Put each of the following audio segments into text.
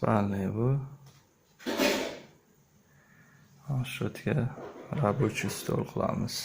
Spalniy bu. Shu yerga рабочий stol qilamiz.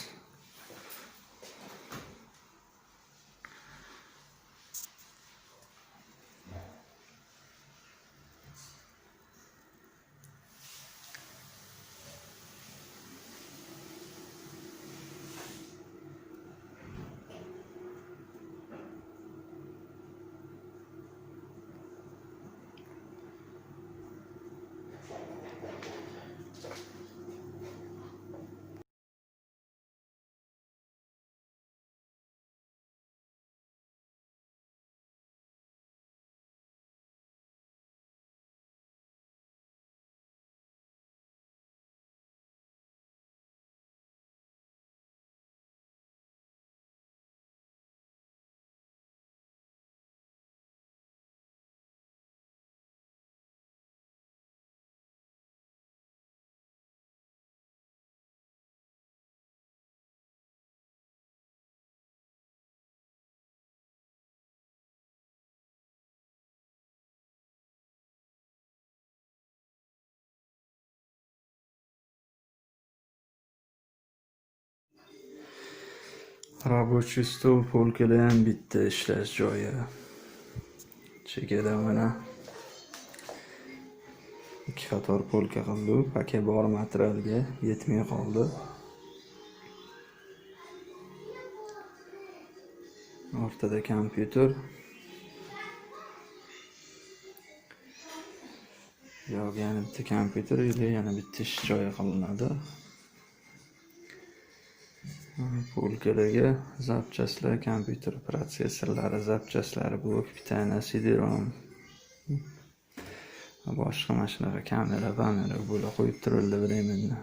Trabuçistum pulkilen bitti işler joya. Chekada mana ikki qator polka qildi paka bor materialga yetmay qoldi ortada kompyuter yoki yana bitta kompyuter yoki yana bitta ish joyi qilinadi Polkalarga zapchastlar, kompyuter protsessorlari zapchastlari bu bitta CD-ROM. Boshqa mana shunaqa kamera, panera bo'la qo'yib turildi временно.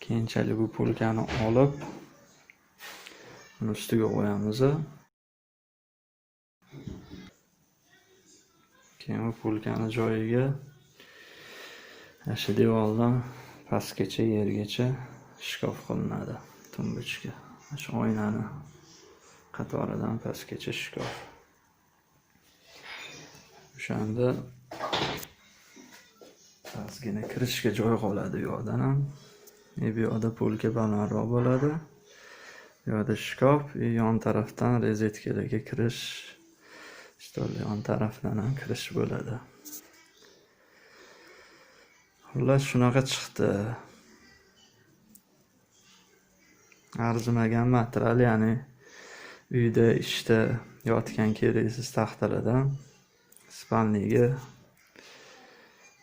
Keyinchalik bu polkani olib, uni ustiga qo'yamiz. Keyin bu polkani joyiga mana shu devordan pastgacha yergacha shkaf qilinadi. Tumbuchka. Mana shu oynani qatoridan pastgacha shkaf. O'shanda pastgina kirishga joy qoladi bu yoqdan ham. E bu yoqda polka balandroq bo'ladi. Bu yoqda shkaf, и e, yon tarafdan rozetkalarga kirish, stol yon tarafdan ham kirish bo'ladi. Xullas shunaqa chiqdi. Arzimagan material, ya'ni uyda ishda yotgan keraksiz taxtalardan spalniyga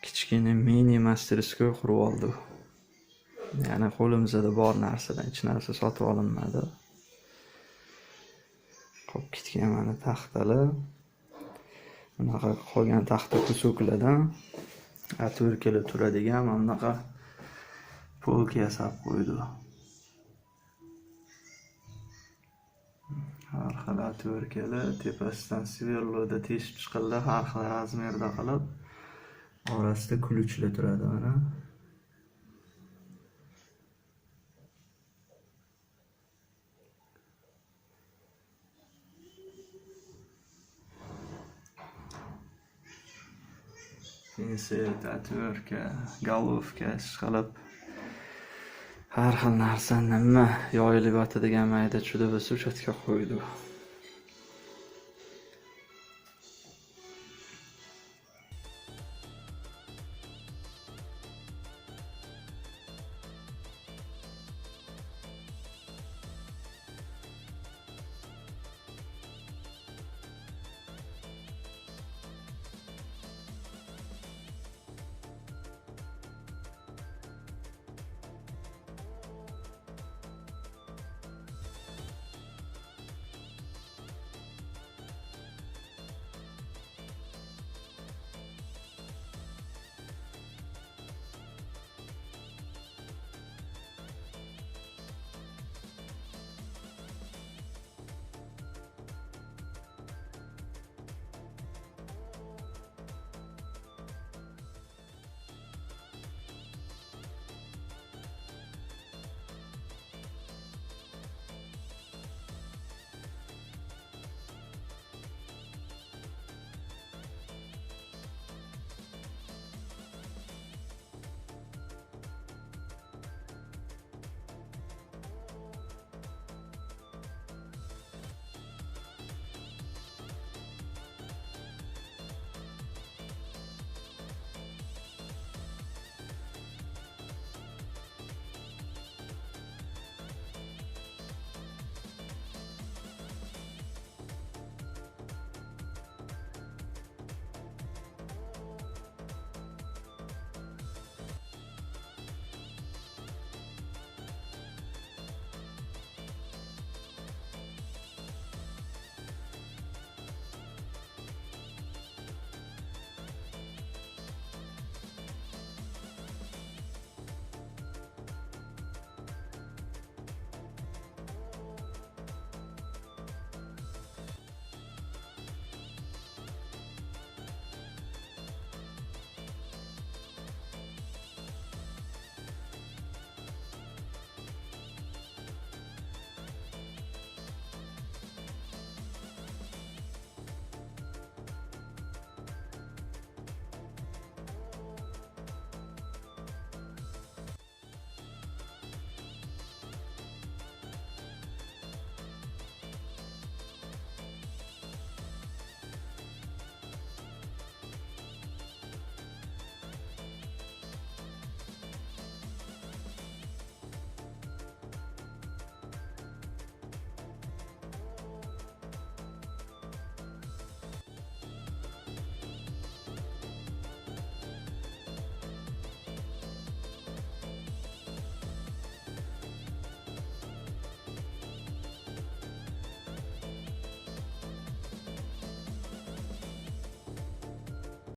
kichkina mini masтерскоy qurib oldik. Ya'ni qo'limizda bor narsadan hech narsa sotib olinmadi. Qolib ketgan mana taxtalar. Bunaqa qolgan taxta kusoklardan atverkalar turadigan mana bunaqa polka yasab qo'ydi. Har xil atverkalar, tepasidan sverloda teshib chiqildi, har xil razmerda qilib. Orasida ключlar turadi mana. Pinset, atverka, головка ishqilib har xil narsa nima yoyilib yotadigan mayda-chuyda bo'lsa o'sha qo'ydi.